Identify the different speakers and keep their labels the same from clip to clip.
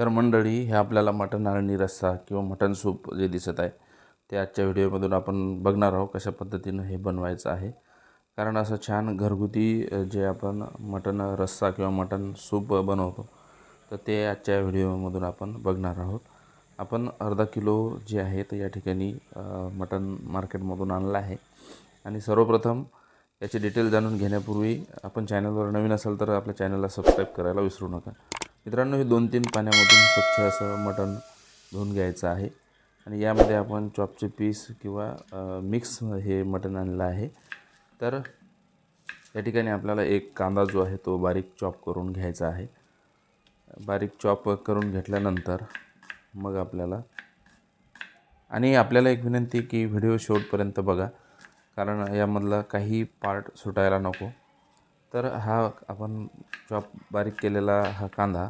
Speaker 1: तर मंडळी हे आपल्याला मटण नारळणी रस्सा किंवा मटण सूप जे दिसत आहे ते आजच्या व्हिडिओमधून आपण बघणार आहोत कशा पद्धतीनं हे बनवायचं आहे. कारण असं छान घरगुती जे आपण मटण रस्सा किंवा मटण सूप बनवतो तर ते आजच्या व्हिडिओमधून आपण बघणार आहोत. आपण अर्धा किलो जे आहे ते या ठिकाणी मटण मार्केटमधून आणलं आहे. आणि सर्वप्रथम याचे डिटेल जाणून घेण्यापूर्वी आपण चॅनलवर नवीन असाल तर आपल्या चॅनलला सबस्क्राईब करायला विसरू नका. मित्रांनो हे दोन तीन पाण्यामधून स्वच्छ असं मटण धुवून घ्यायचं आहे. आणि यामध्ये आपण चॉपचे पीस किंवा मिक्स हे मटण आणलं आहे. तर या ठिकाणी आपल्याला एक कांदा जो आहे तो बारीक चॉप करून घ्यायचा आहे. बारीक चॉप करून घेतल्यानंतर मग आपल्याला आणि आपल्याला एक विनंती की व्हिडिओ शेवटपर्यंत बघा कारण यामधला काही पार्ट सुटायला नको. तर हा आपण चॉप बारीक केलेला हा कांदा.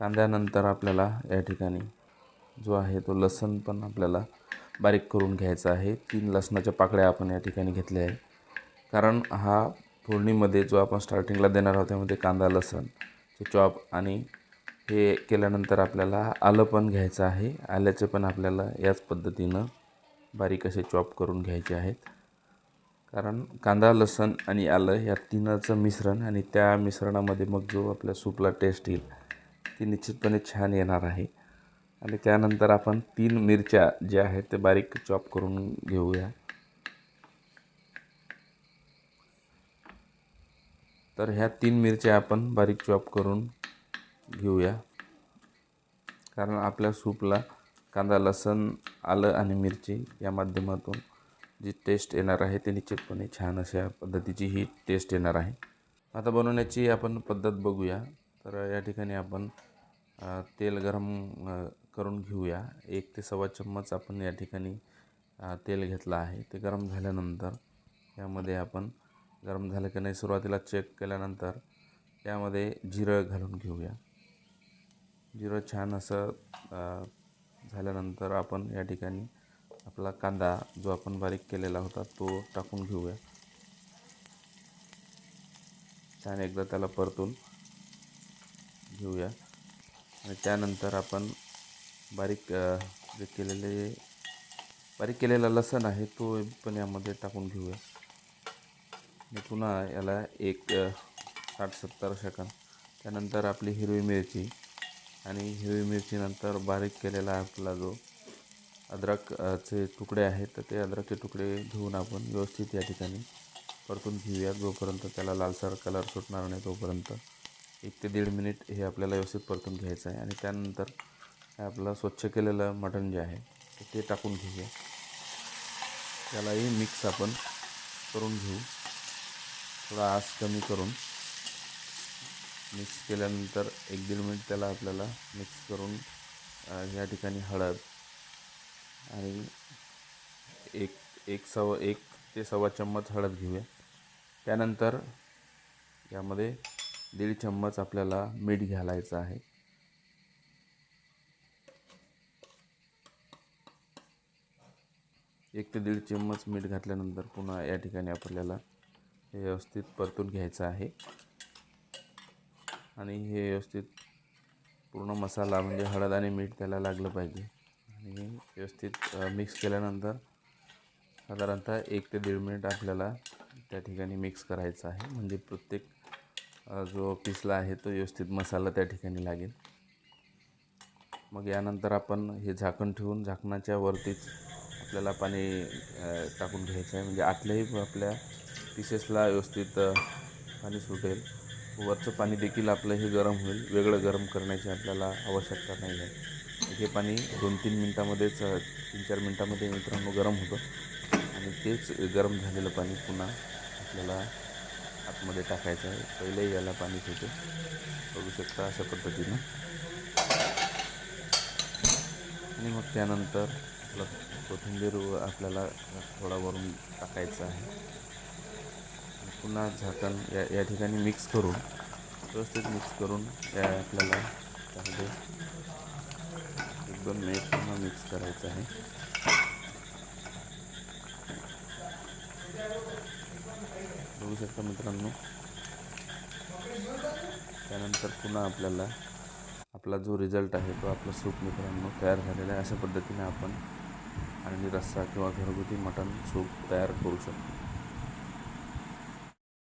Speaker 1: कांद्यानंतर आपल्याला या ठिकाणी जो आहे तो लसण पण आपल्याला बारीक करून घ्यायचा आहे. तीन लसणाच्या पाकळ्या आपण या ठिकाणी घेतल्या आहे कारण हा फोडणीमध्ये जो आपण स्टार्टिंगला देणार आहोत त्यामध्ये कांदा लसण चॉप आणि हे केल्यानंतर आपल्याला आलं पण घ्यायचं आहे. आल्याचे पण आपल्याला याच पद्धतीनं बारीक असे चॉप करून घ्यायचे आहेत. कारण कांदा लसण आणि आलं या तिनाचं मिश्रण आणि त्या मिश्रणामध्ये मग जो आपल्या सूपला टेस्ट येईल ती निश्चितपणे छान येणार आहे. आणि त्यानंतर आपण तीन मिरच्या ज्या आहेत ते बारीक चॉप करून घेऊया. तर ह्या तीन मिरच्या आपण बारीक चॉप करून घेऊया. कारण आपल्या सूपला कांदा लसण आलं आणि मिरची या माध्यमातून जी टेस्ट येणार आहे ते निश्चितपणे छान अशा पद्धतीची ही टेस्ट येणार आहे. आता बनवण्याची आपण पद्धत बघूया. तर या ठिकाणी आपण तेल गरम करून घेऊया. एक ते सव्वा चम्मच आपण या ठिकाणी तेल घेतलं आहे. ते गरम झाल्यानंतर यामध्ये आपण गरम झालं की नाही सुरुवातीला चेक केल्यानंतर यामध्ये जिरं घालून घेऊया. जिरं छान असं झाल्यानंतर आपण या ठिकाणी आपला कांदा जो आपण बारीक केलेला होता तो टाकून घेऊया. छान एकदा त्याला परतून घेऊया. आणि त्यानंतर आपण बारीक जे केलेले बारीक केलेला लसण आहे तो पण यामध्ये टाकून घेऊया. आणि पुन्हा याला एक साठ सत्तर सेकंद त्यानंतर आपली हिरवी मिरची. आणि हिरवी मिरचीनंतर बारीक केलेला आपला जो अद्रकचे तुकडे आहेत तर ते अद्रकचे तुकडे घेऊन आपण व्यवस्थित या ठिकाणी परतून घेऊया जोपर्यंत त्याला लालसर कलर सुटणार नाही तोपर्यंत एक ते दीड मिनिट हे आपल्याला व्यवस्थित परतून घ्यायचं आहे. आणि त्यानंतर आपलं स्वच्छ केलेलं मटण जे आहे ते टाकून घेऊया. त्यालाही मिक्स आपण करून घेऊ. थोडा आस कमी करून मिक्स केल्यानंतर एक दीड मिनिट त्याला आपल्याला मिक्स करून या ठिकाणी हळद आणि एक एक सव एक ते सव्वा चम्मच हळद घेऊया. त्यानंतर यामध्ये दीड चम्मच आपल्याला मीठ घालायचं आहे. एक ते दीड चम्मच मीठ घातल्यानंतर पुन्हा या ठिकाणी आपल्याला हे व्यवस्थित परतून घ्यायचं आहे. आणि हे व्यवस्थित पूर्ण मसाला म्हणजे हळद आणि मीठ त्याला लागलं पाहिजे. आणि व्यवस्थित मिक्स केल्यानंतर साधारणतः एक ते दीड मिनिट आपल्याला त्या ठिकाणी मिक्स करायचं आहे. म्हणजे प्रत्येक जो पिसला आहे तो व्यवस्थित मसाला त्या ठिकाणी लागेल. मग यानंतर आपण हे झाकण ठेवून झाकणाच्या वरतीच आपल्याला पाणी टाकून घ्यायचं आहे. म्हणजे आतल्याही आपल्या पिसेसला व्यवस्थित पाणी सुटेल. वरचं पाणी देखील आपलं हे गरम होईल. वेगळं गरम करण्याची आपल्याला आवश्यकता नाही आहे. हे पाणी दोन तीन मिनटामध्येच तीन चार मिनटामध्ये मित्रांनो गरम होतं. आणि तेच गरम झालेलं पाणी पुन्हा आपल्याला आतमध्ये टाकायचं आहे. पहिलेही याला पाणी सुटेल बघू शकता अशा पद्धतीनं. आणि मग त्यानंतर आपलं कोथिंबीर आपल्याला थोडा वरून टाकायचं आहे. पुन्हा झाकण या या ठिकाणी मिक्स करून व्यवस्थित मिक्स करून या आपल्याला त्यामध्ये एक दोन मिनिट पुन्हा मिक्स करायचं आहे. बघू शकता मित्रांनो. त्यानंतर पुन्हा आपल्याला आपला जो रिझल्ट आहे तो आपला सूप मित्रांनो तयार झालेला आहे. अशा पद्धतीने आपण आणि रस्सा किंवा घरगुती मटण सूप तयार करू शकतो.